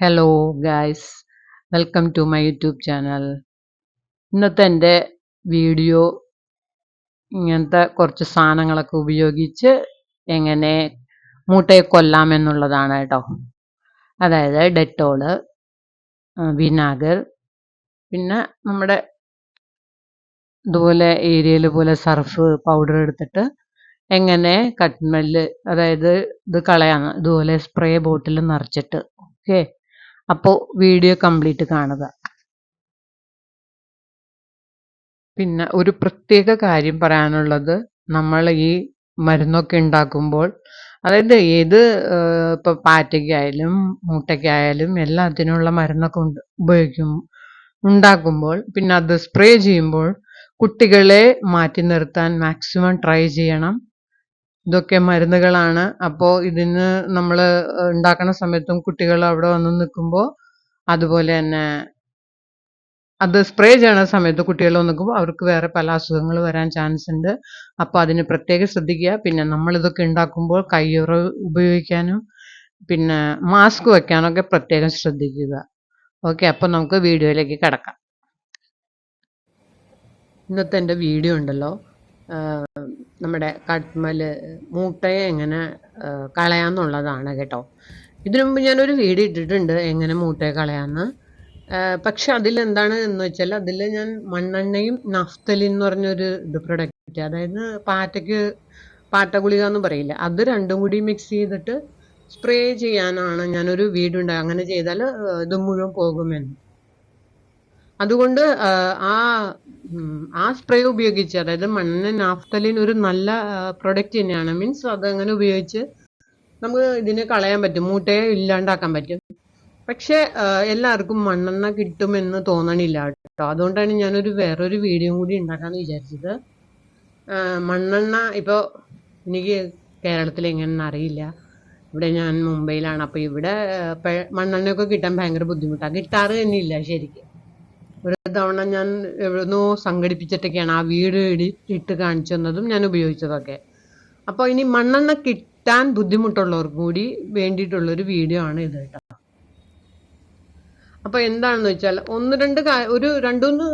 Hello guys welcome to my YouTube channel ഇന്നത്തെ എന്റെ video ഇങ്ങനത്തെ കുറച്ച് സാധനങ്ങളൊക്കെ ഉപയോഗിച്ച് എങ്ങനെ മൂട്ടയെ കൊല്ലാം എന്നുള്ളതാണ് കേട്ടോ. അതായത് ഡെറ്റോൾ വിനാഗർ പിന്നെ നമ്മുടെ ഇതുപോലെ ഏരിയയിൽ പോലെ സർഫ് പൗഡർ എടുത്തിട്ട് എങ്ങനെ കട്ട്മെല്ല് അതായത് ഇത് കളയാന്ന് ഇതുപോലെ സ്പ്രേ ബോട്ടിൽ നിറച്ചിട്ട് ഓക്കെ അപ്പോൾ വീഡിയോ കംപ്ലീറ്റ് കാണുക. പിന്നെ ഒരു പ്രത്യേക കാര്യം പറയാനുള്ളത് നമ്മൾ ഈ മരുന്നൊക്കെ ഉണ്ടാക്കുമ്പോൾ അതായത് ഏത് ഇപ്പോൾ പാറ്റയ്ക്കായാലും മൂട്ടയ്ക്കായാലും എല്ലാത്തിനുള്ള മരുന്നൊക്കെ ഉണ്ട് ഉപയോഗിക്കും ഉണ്ടാക്കുമ്പോൾ പിന്നെ അത് സ്പ്രേ ചെയ്യുമ്പോൾ കുട്ടികളെ മാറ്റി നിർത്താൻ മാക്സിമം ട്രൈ ചെയ്യണം. ഇതൊക്കെ മരുന്നുകളാണ്. അപ്പോൾ ഇതിന് നമ്മൾ ഉണ്ടാക്കുന്ന സമയത്തും കുട്ടികൾ അവിടെ വന്ന് നിൽക്കുമ്പോൾ അതുപോലെ തന്നെ അത് സ്പ്രേ ചെയ്യണ സമയത്ത് കുട്ടികൾ നിൽക്കുമ്പോൾ അവർക്ക് വേറെ പല അസുഖങ്ങൾ വരാൻ ചാൻസ് ഉണ്ട്. അപ്പോൾ അതിന് പ്രത്യേകം ശ്രദ്ധിക്കുക. പിന്നെ നമ്മളിതൊക്കെ ഉണ്ടാക്കുമ്പോൾ കയ്യുറ ഉപയോഗിക്കാനും പിന്നെ മാസ്ക് വെക്കാനൊക്കെ പ്രത്യേകം ശ്രദ്ധിക്കുക. ഓക്കെ അപ്പോൾ നമുക്ക് വീഡിയോയിലേക്ക് കിടക്കാം. ഇന്നത്തെ എന്റെ വീഡിയോ ഉണ്ടല്ലോ. നമ്മുടെ കട്ട്മൽ മൂട്ടയെ എങ്ങനെ കളയാമെന്നുള്ളതാണ് കേട്ടോ. ഇതിനു മുമ്പ് ഞാനൊരു വീഡിയോ ഇട്ടിട്ടുണ്ട് എങ്ങനെ മൂട്ടയെ കളയാമെന്ന് പക്ഷെ അതിലെന്താണ് എന്ന് വെച്ചാൽ അതിൽ ഞാൻ മണ്ണെണ്ണയും നഫ്തലിൻ എന്ന് പറഞ്ഞൊരു ഇത് പ്രൊഡക്റ്റ് അതായത് പാറ്റയ്ക്ക് പാറ്റ ഗുളിക എന്ന് പറയില്ല അത് രണ്ടും കൂടി മിക്സ് ചെയ്തിട്ട് സ്പ്രേ ചെയ്യാനാണ് ഞാനൊരു വീഡിയോ ഉണ്ടായി അങ്ങനെ ചെയ്താൽ ഇത് മുഴുവൻ പോകുമെന്ന്. അതുകൊണ്ട് ആ ആ സ്പ്രേ ഉപയോഗിച്ച് അതായത് മണ്ണ് നാഫ്തലിൻ ഒരു നല്ല പ്രൊഡക്റ്റ് തന്നെയാണ്. മീൻസ് അതങ്ങനെ ഉപയോഗിച്ച് നമുക്ക് ഇതിനെ കളയാൻ പറ്റും. മൂട്ടയെ ഇല്ലാണ്ടാക്കാൻ പറ്റും. പക്ഷെ എല്ലാവർക്കും മണ്ണെണ്ണ കിട്ടുമെന്ന് തോന്നണില്ല കേട്ടോ. അതുകൊണ്ടാണ് ഞാനൊരു വേറൊരു വീഡിയോ കൂടി ഉണ്ടാക്കാന്ന് വിചാരിച്ചത്. മണ്ണെണ്ണ ഇപ്പോൾ എനിക്ക് കേരളത്തിൽ എങ്ങനെയെന്ന് അറിയില്ല. ഇവിടെ ഞാൻ മുംബൈയിലാണ്. അപ്പോൾ ഇവിടെ മണ്ണെണ്ണയൊക്കെ കിട്ടാൻ ഭയങ്കര ബുദ്ധിമുട്ടാണ് കിട്ടാറ് തന്നെ ഇല്ല ശരിക്കും. ഒരു തവണ ഞാൻ എവിടുന്നോ സംഘടിപ്പിച്ചിട്ടൊക്കെയാണ് ആ വീട് ഇട്ട് കാണിച്ചു തന്നതും ഞാൻ ഉപയോഗിച്ചതൊക്കെ. അപ്പോൾ ഇനി മണ്ണെണ്ണ കിട്ടാൻ ബുദ്ധിമുട്ടുള്ളവർക്ക് കൂടി വേണ്ടിയിട്ടുള്ളൊരു വീഡിയോ ആണ് ഇത് കേട്ടോ. അപ്പോൾ എന്താണെന്ന് വെച്ചാൽ ഒന്ന് രണ്ട് ഒരു രണ്ടൂന്ന്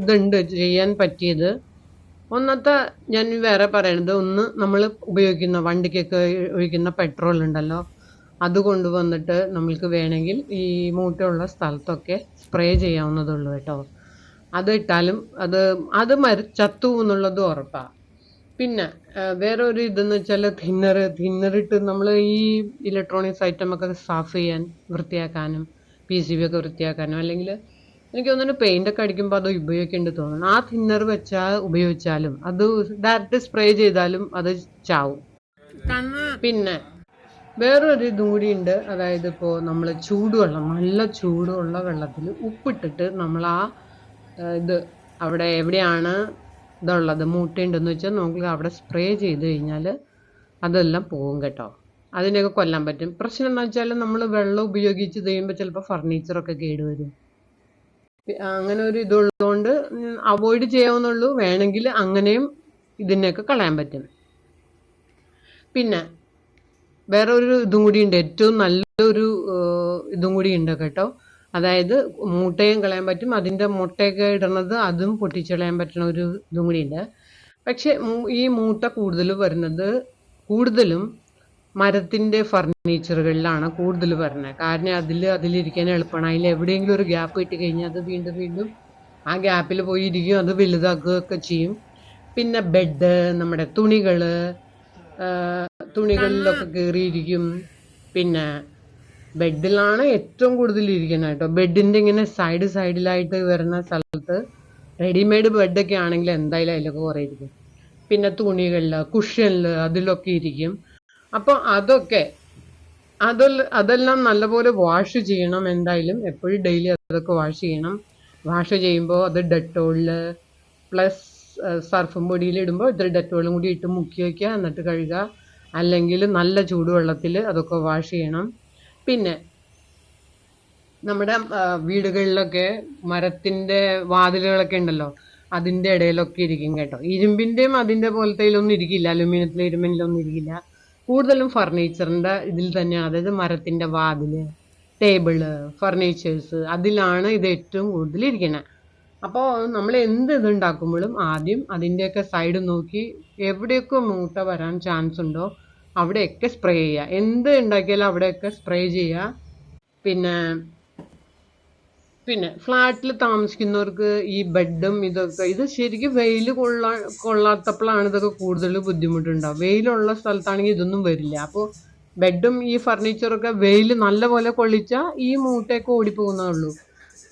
ഇതുണ്ട് ചെയ്യാൻ പറ്റിയത്. ഒന്നത്തെ ഞാൻ വേറെ പറയണത് ഒന്ന് നമ്മൾ ഉപയോഗിക്കുന്ന വണ്ടിക്കൊക്കെ ഒഴിക്കുന്ന പെട്രോൾ ഉണ്ടല്ലോ അത് കൊണ്ടുവന്നിട്ട് നമ്മൾക്ക് വേണമെങ്കിൽ ഈ മൂട്ടയുള്ള സ്ഥലത്തൊക്കെ സ്പ്രേ ചെയ്യാവുന്നതുള്ളൂ കേട്ടോ. അത് ഇട്ടാലും അത് അത് മര ചത്തു എന്നുള്ളത് ഉറപ്പാണ് പിന്നെ വേറെ ഒരു ഇതെന്ന് വെച്ചാൽ തിന്നർ തിന്നറിട്ട് നമ്മൾ ഈ ഇലക്ട്രോണിക്സ് ഐറ്റം ഒക്കെ സാഫ് ചെയ്യാൻ വൃത്തിയാക്കാനും പി സി ബി ഒക്കെ വൃത്തിയാക്കാനും അല്ലെങ്കിൽ എനിക്ക് തോന്നുന്നു പെയിന്റൊക്കെ ഒക്കെ അടിക്കുമ്പോൾ അത് ഉപയോഗിക്കേണ്ടി തോന്നുന്നു ആ തിന്നർ വെച്ചാൽ ഉപയോഗിച്ചാലും അത് ഡയറക്റ്റ് സ്പ്രേ ചെയ്താലും അത് ചാവും. പിന്നെ വേറൊരു ഇതും കൂടി ഉണ്ട് അതായത് ഇപ്പോൾ നമ്മൾ ചൂടുവെള്ളം നല്ല ചൂടുള്ള വെള്ളത്തിൽ ഉപ്പിട്ടിട്ട് നമ്മൾ ആ ഇത് അവിടെ എവിടെയാണ് ഇതുള്ളത് മൂട്ടയുണ്ടെന്ന് വെച്ചാൽ നമുക്ക് അവിടെ സ്പ്രേ ചെയ്ത് കഴിഞ്ഞാൽ അതെല്ലാം പോകും കേട്ടോ. അതിനെയൊക്കെ കൊല്ലാൻ പറ്റും. പ്രശ്നം എന്താ വെച്ചാൽ നമ്മൾ വെള്ളം ഉപയോഗിച്ച് കഴിയുമ്പോൾ ചിലപ്പോൾ ഫർണിച്ചറൊക്കെ കേടുവരും അങ്ങനെ ഒരു ഇതുള്ളതുകൊണ്ട് അവോയ്ഡ് ചെയ്യാവുന്നുള്ളൂ. വേണമെങ്കിൽ അങ്ങനെയും ഇതിനെയൊക്കെ കളയാൻ പറ്റും. പിന്നെ വേറെ ഒരു ഇതും കൂടി ഉണ്ട്. ഏറ്റവും നല്ലൊരു ഇതും കൂടി ഉണ്ട് കേട്ടോ. അതായത് മുട്ടയും കളയാൻ പറ്റും. അതിന്റെ മുട്ടയൊക്കെ ഇടുന്നത് അതും പൊട്ടിച്ചളയാൻ പറ്റുന്ന ഒരു ഇതും കൂടി ഉണ്ട്. പക്ഷെ ഈ മൂട്ട കൂടുതൽ വരുന്നത് കൂടുതലും മരത്തിന്റെ ഫർണിച്ചറുകളിലാണ് കൂടുതൽ വരുന്നത്. കാരണം അതിൽ അതിലിരിക്കാൻ എളുപ്പമാണ്. അതിൽ എവിടെയെങ്കിലും ഒരു ഗ്യാപ്പ് ഇട്ട് കഴിഞ്ഞാൽ അത് വീണ്ടും വീണ്ടും ആ ഗ്യാപ്പിൽ പോയി ഇരിക്കും അത് വലുതാക്കുകയൊക്കെ ചെയ്യും. പിന്നെ ബെഡ് നമ്മുടെ തുണികൾ തുണികളിലൊക്കെ കയറിയിരിക്കും പിന്നെ ബെഡിലാണ് ഏറ്റവും കൂടുതൽ ഇരിക്കുന്നത് കേട്ടോ. ബെഡിന്റെ ഇങ്ങനെ സൈഡ് സൈഡിലായിട്ട് വരുന്ന സ്ഥലത്ത് റെഡിമെയ്ഡ് ബെഡൊക്കെ ആണെങ്കിൽ എന്തായാലും അതിലൊക്കെ കുറേ ഇരിക്കും. പിന്നെ തുണികളിൽ കുഷ്യനിൽ അതിലൊക്കെ ഇരിക്കും. അപ്പോൾ അതൊക്കെ അതിൽ അതെല്ലാം നല്ലപോലെ വാഷ് ചെയ്യണം എന്തായാലും. എപ്പോഴും ഡെയിലി അതൊക്കെ വാഷ് ചെയ്യണം. വാഷ് ചെയ്യുമ്പോൾ അത് ഡെറ്റോളിൽ പ്ലസ് സർഫും പൊടിയിൽ ഇടുമ്പോൾ ഇത്ര ഡെറ്റോളും കൂടി ഇട്ട് മുക്കി വയ്ക്കുക എന്നിട്ട് കഴുകുക. അല്ലെങ്കിൽ നല്ല ചൂടുവെള്ളത്തിൽ അതൊക്കെ വാഷ് ചെയ്യണം. പിന്നെ നമ്മുടെ വീടുകളിലൊക്കെ മരത്തിന്റെ വാതിലുകളൊക്കെ ഉണ്ടല്ലോ അതിന്റെ ഇടയിലൊക്കെ ഇരിക്കും കേട്ടോ. ഇരുമ്പിന്റെയും അതിന്റെ പോലത്തേലൊന്നും ഇരിക്കില്ല അലുമിനിയത്തിലെ ഇരുമ്പിലൊന്നും ഇരിക്കില്ല. കൂടുതലും ഫർണിച്ചറിന്റെ ഇതിൽ തന്നെയാണ് അതായത് മരത്തിന്റെ വാതിൽ ടേബിൾ ഫർണിച്ചേഴ്സ് അതിലാണ് ഇത് ഏറ്റവും കൂടുതൽ ഇരിക്കുന്നത് അപ്പോൾ നമ്മൾ എന്ത് ഇത് ഉണ്ടാക്കുമ്പോഴും ആദ്യം അതിന്റെയൊക്കെ സൈഡ് നോക്കി എവിടെയൊക്കെ മൂട്ട വരാൻ ചാൻസ് ഉണ്ടോ അവിടെയൊക്കെ സ്പ്രേ ചെയ്യുക എന്ത് ഉണ്ടാക്കിയാലും അവിടെയൊക്കെ സ്പ്രേ ചെയ്യുക പിന്നെ പിന്നെ ഫ്ലാറ്റിൽ താമസിക്കുന്നവർക്ക് ഈ ബെഡും ഇതൊക്കെ ഇത് ശരിക്കും വെയിൽ കൊള്ളാ കൊള്ളാത്തപ്പോഴാണ് ഇതൊക്കെ കൂടുതൽ ബുദ്ധിമുട്ടുണ്ടാവും വെയിലുള്ള സ്ഥലത്താണെങ്കിൽ ഇതൊന്നും വരില്ല. അപ്പോൾ ബെഡും ഈ ഫർണിച്ചറൊക്കെ വെയിൽ നല്ലപോലെ കൊള്ളിച്ചാൽ ഈ മൂട്ടയൊക്കെ ഓടിപ്പോകുന്നേ ഉള്ളൂ.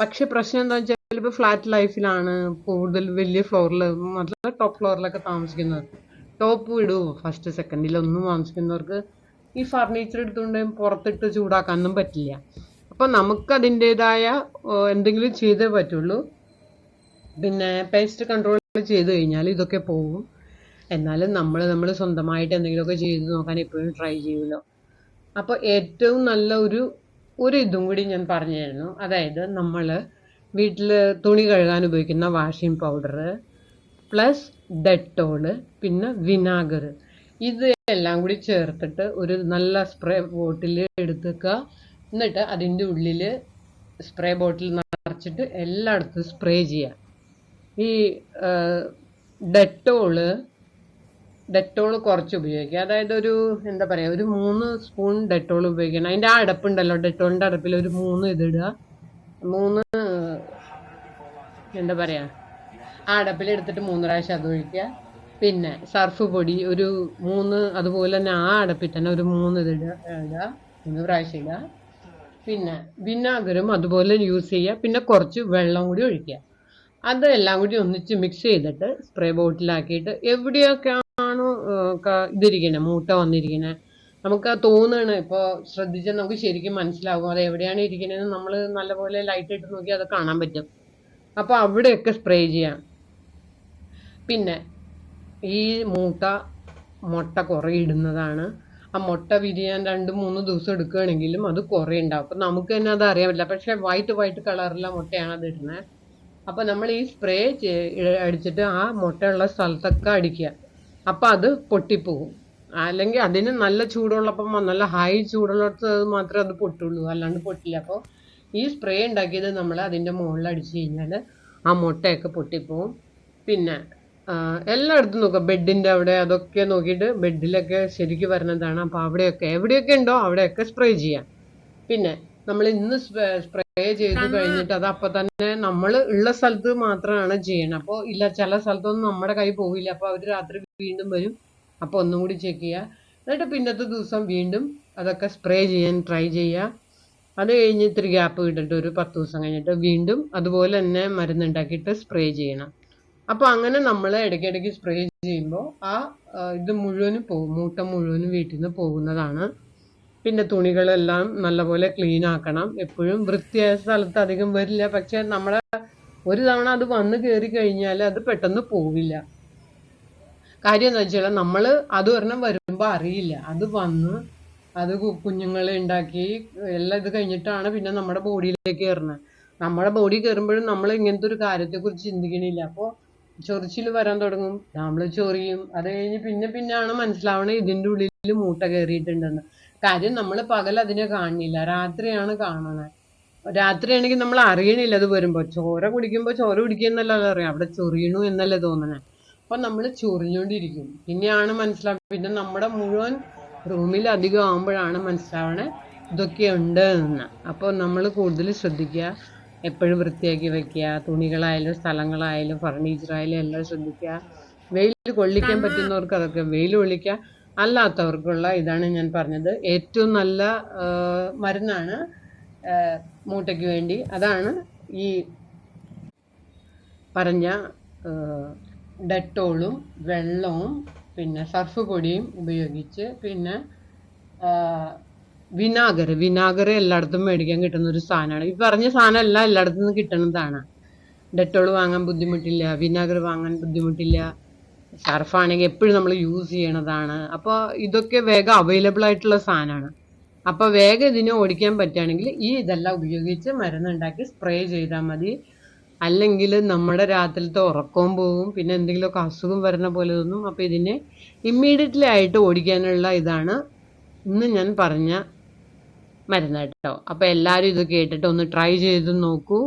പക്ഷെ പ്രശ്നം എന്താ വെച്ചാൽ ഇപ്പോൾ ഫ്ലാറ്റ് ലൈഫിലാണ് കൂടുതൽ വലിയ ഫ്ലോറിൽ മറ്റേ ടോപ്പ് ഫ്ലോറിലൊക്കെ താമസിക്കുന്നത് ടോപ്പ് വിടൂ ഫസ്റ്റ് സെക്കൻഡിലൊന്നും വാങ്ങിക്കുന്നവർക്ക് ഈ ഫർണിച്ചർ എടുത്തുകൊണ്ട് പുറത്തിട്ട് ചൂടാക്കാനൊന്നും പറ്റില്ല. അപ്പൊ നമുക്ക് അതിന്റെതായ എന്തെങ്കിലും ചെയ്തേ പറ്റുള്ളൂ. പിന്നെ പേസ്റ്റ് കൺട്രോൾ ചെയ്ത് കഴിഞ്ഞാൽ ഇതൊക്കെ പോകും. എന്നാലും നമ്മൾ നമ്മൾ സ്വന്തമായിട്ട് എന്തെങ്കിലുമൊക്കെ ചെയ്ത് നോക്കാൻ എപ്പോഴും ട്രൈ ചെയ്യുമല്ലോ. അപ്പോൾ ഏറ്റവും നല്ല ഒരു ഒരു ഇതും കൂടി ഞാൻ പറഞ്ഞായിരുന്നു. അതായത് നമ്മൾ വീട്ടിൽ തുണി കഴുകാൻ ഉപയോഗിക്കുന്ന വാഷിംഗ് പൗഡർ പ്ലസ് ഡെറ്റോൾ പിന്നെ വിനാഗർ ഇത് എല്ലാം കൂടി ചേർത്തിട്ട് ഒരു നല്ല സ്പ്രേ ബോട്ടിൽ എടുത്തേക്കുക. എന്നിട്ട് അതിന്റെ ഉള്ളിൽ സ്പ്രേ ബോട്ടിൽ നിറച്ചിട്ട് എല്ലായിടത്തും സ്പ്രേ ചെയ്യുക. ഈ ഡെറ്റോൾ ഡെറ്റോൾ കുറച്ച് ഉപയോഗിക്കുക. അതായത് ഒരു എന്താ പറയുക ഒരു മൂന്ന് സ്പൂൺ ഡെറ്റോൾ ഉപയോഗിക്കണം. അതിന്റെ ആ അടപ്പുണ്ടല്ലോ ഡെറ്റോളിന്റെ അടപ്പിൽ ഒരു മൂന്ന് ഇതിടുക മൂന്ന് എന്താ പറയുക ആ അടപ്പിൽ എടുത്തിട്ട് മൂന്ന് പ്രാവശ്യം അത് ഒഴിക്കുക. പിന്നെ സർഫ് പൊടി ഒരു മൂന്ന് അതുപോലെ തന്നെ ആ അടപ്പിൽ തന്നെ ഒരു മൂന്ന് ഇത് ഇടുക മൂന്ന് പ്രാവശ്യം ഇടുക. പിന്നെ വിനാഗിരും അതുപോലെ യൂസ് ചെയ്യുക. പിന്നെ കുറച്ച് വെള്ളം കൂടി ഒഴിക്കുക. അതെല്ലാം കൂടി ഒന്നിച്ച് മിക്സ് ചെയ്തിട്ട് സ്പ്രേ ബോട്ടിലാക്കിയിട്ട് എവിടെയൊക്കെ ആണോ ഇതിരിക്കണേ മൂട്ട വന്നിരിക്കണേ. നമുക്ക് തോന്നുകയാണ് ഇപ്പോൾ ശ്രദ്ധിച്ചാൽ നമുക്ക് ശരിക്കും മനസ്സിലാകും അത് എവിടെയാണ് ഇരിക്കുന്നതെന്ന് നമ്മൾ നല്ലപോലെ ലൈറ്റ് ഇട്ട് നോക്കി അത് കാണാൻ പറ്റും. അപ്പോൾ അവിടെയൊക്കെ സ്പ്രേ ചെയ്യാം. പിന്നെ ഈ മൂട്ട മുട്ട കുറേ ഇടുന്നതാണ്. ആ മുട്ട വിരിയാൻ രണ്ട് മൂന്ന് ദിവസം എടുക്കുകയാണെങ്കിലും അത് കുറേ ഉണ്ടാവും. അപ്പം നമുക്ക് തന്നെ അത് അറിയാൻ പറ്റില്ല. പക്ഷേ വൈറ്റ് വൈറ്റ് കളറുള്ള മുട്ടയാണ് അത് ഇടുന്നത്. അപ്പോൾ നമ്മൾ ഈ സ്പ്രേ അടിച്ചിട്ട് ആ മുട്ടയുള്ള സ്ഥലത്തൊക്കെ അടിക്കുക. അപ്പോൾ അത് പൊട്ടിപ്പോകും അല്ലെങ്കിൽ അതിന് നല്ല ചൂടുള്ളപ്പം നല്ല ഹൈ ചൂടുള്ളിടത്ത് മാത്രമേ അത് പൊട്ടുള്ളൂ. അല്ലാണ്ട് പൊട്ടില്ല. അപ്പോൾ ഈ സ്പ്രേ ഉണ്ടാക്കിയത് നമ്മൾ അതിന്റെ മുകളിൽ അടിച്ചു കഴിഞ്ഞാൽ ആ മുട്ടയൊക്കെ പൊട്ടിപ്പോവും. പിന്നെ എല്ലായിടത്തും നോക്കുക ബെഡിന്റെ അവിടെ അതൊക്കെ നോക്കിയിട്ട് ബെഡിലൊക്കെ ശരിക്ക് വരുന്നതാണ് അപ്പോൾ അവിടെയൊക്കെ എവിടെയൊക്കെ ഉണ്ടോ അവിടെയൊക്കെ സ്പ്രേ ചെയ്യാം. പിന്നെ നമ്മൾ ഇന്ന് സ്പ്രേ ചെയ്ത് കഴിഞ്ഞിട്ട് അത് അപ്പം തന്നെ നമ്മൾ ഉള്ള സ്ഥലത്ത് മാത്രമാണ് ചെയ്യണം അപ്പോൾ ഇല്ല ചില സ്ഥലത്തൊന്നും നമ്മുടെ കൈ പോവില്ല. അപ്പോൾ അവർ രാത്രി വീണ്ടും വരും. അപ്പോൾ ഒന്നും കൂടി ചെക്ക് ചെയ്യുക എന്നിട്ട് പിന്നത്തെ ദിവസം വീണ്ടും അതൊക്കെ സ്പ്രേ ചെയ്യാൻ ട്രൈ ചെയ്യുക അത് കഴിഞ്ഞ് ഇത്തിരി ഗ്യാപ്പ് കിട്ടിട്ട് ഒരു പത്ത് ദിവസം കഴിഞ്ഞിട്ട് വീണ്ടും അതുപോലെ തന്നെ മരുന്നുണ്ടാക്കിയിട്ട് സ്പ്രേ ചെയ്യണം. അപ്പോൾ അങ്ങനെ നമ്മൾ ഇടയ്ക്കിടയ്ക്ക് സ്പ്രേ ചെയ്യുമ്പോൾ ആ ഇത് മുഴുവനും പോകും മൂട്ട മുഴുവനും വീട്ടിൽ നിന്ന് പോകുന്നതാണ്. പിന്നെ തുണികളെല്ലാം നല്ലപോലെ ക്ലീൻ ആക്കണം. എപ്പോഴും വൃത്തിയായ സ്ഥലത്ത് അധികം വരില്ല. പക്ഷെ നമ്മളെ ഒരു തവണ അത് വന്ന് കയറി കഴിഞ്ഞാൽ അത് പെട്ടെന്ന് പോവില്ല. കാര്യം എന്താ വെച്ചാൽ നമ്മൾ അത് ഒരെണ്ണം വരുമ്പോൾ അറിയില്ല. അത് വന്ന് അത് കുഞ്ഞുങ്ങളെ ഉണ്ടാക്കി എല്ലാം ഇത് കഴിഞ്ഞിട്ടാണ് പിന്നെ നമ്മുടെ ബോഡിയിലേക്ക് കയറുന്നത് നമ്മുടെ ബോഡി കയറുമ്പോഴും നമ്മൾ ഇങ്ങനത്തെ ഒരു കാര്യത്തെക്കുറിച്ച് ചിന്തിക്കണില്ല. അപ്പോൾ ചൊറിച്ചിൽ വരാൻ തുടങ്ങും. നമ്മൾ ചൊറിയും. അത് കഴിഞ്ഞ് പിന്നെ പിന്നെയാണ് മനസ്സിലാവണത് ഇതിന്റെ ഉള്ളിൽ മൂട്ട കയറിയിട്ടുണ്ടെന്ന് കാര്യം നമ്മൾ പകൽ അതിനെ കാണില്ല രാത്രിയാണ് കാണുന്നത് രാത്രിയാണെങ്കിൽ നമ്മൾ അറിയണില്ല അത് വരുമ്പോൾ ചോര കുടിക്കുമ്പോൾ ചോര കുടിക്കുന്നല്ലോ അറിയാം. അവിടെ ചൊറിയണു എന്നല്ലേ തോന്നണേ. അപ്പം നമ്മൾ ചൊറിഞ്ഞുകൊണ്ടിരിക്കും പിന്നെയാണ് മനസ്സിലാവുക പിന്നെ നമ്മുടെ മുഴുവൻ റൂമിൽ അധികം ആകുമ്പോഴാണ് മനസ്സിലാവണേ ഇതൊക്കെ ഉണ്ട് എന്ന് അപ്പോൾ നമ്മൾ കൂടുതൽ ശ്രദ്ധിക്കുക എപ്പോഴും വൃത്തിയാക്കി വെക്കുക. തുണികളായാലും സ്ഥലങ്ങളായാലും ഫർണിച്ചറായാലും എല്ലാം ശ്രദ്ധിക്കുക. വെയിൽ കൊള്ളിക്കാൻ പറ്റുന്നവർക്ക് അതൊക്കെ വെയിൽ കൊള്ളിക്കുക. അല്ലാത്തവർക്കുള്ള ഇതാണ് ഞാൻ പറഞ്ഞത്. ഏറ്റവും നല്ല മരുന്നാണ് മൂട്ടയ്ക്ക് വേണ്ടി. അതാണ് ഈ പറഞ്ഞ ഡെറ്റോളും വെള്ളവും പിന്നെ സർഫ് പൊടിയും ഉപയോഗിച്ച് പിന്നെ വിനാഗർ. വിനാഗർ എല്ലായിടത്തും മേടിക്കാൻ കിട്ടുന്ന ഒരു സാധനമാണ്. ഈ പറഞ്ഞ സാധനം എല്ലാം എല്ലായിടത്തു നിന്ന് കിട്ടുന്നതാണ് ഡെറ്റോൾ വാങ്ങാൻ ബുദ്ധിമുട്ടില്ല വിനാഗർ വാങ്ങാൻ ബുദ്ധിമുട്ടില്ല സർഫാണെങ്കിൽ എപ്പോഴും നമ്മൾ യൂസ് ചെയ്യണതാണ്. അപ്പോൾ ഇതൊക്കെ വേഗം അവൈലബിൾ ആയിട്ടുള്ള സാധനമാണ്. അപ്പോൾ വേഗം ഇതിനെ ഓടിക്കാൻ പറ്റുകയാണെങ്കിൽ ഈ ഇതെല്ലാം ഉപയോഗിച്ച് മരുന്നുണ്ടാക്കി സ്പ്രേ ചെയ്താൽ മതി. അല്ലെങ്കിൽ നമ്മുടെ രാത്രിയിലത്തെ ഉറക്കവും പോകും പിന്നെ എന്തെങ്കിലുമൊക്കെ അസുഖം വരുന്ന പോലെ തോന്നും. അപ്പോൾ ഇതിനെ ഇമ്മീഡിയറ്റ്ലി ആയിട്ട് ഓടിക്കാനുള്ള ഇതാണ് ഇന്ന് ഞാൻ പറഞ്ഞ മരുന്ന് കേട്ടോ. അപ്പൊ എല്ലാരും ഇത് കേട്ടിട്ട് ഒന്ന് ട്രൈ ചെയ്ത് നോക്കൂ.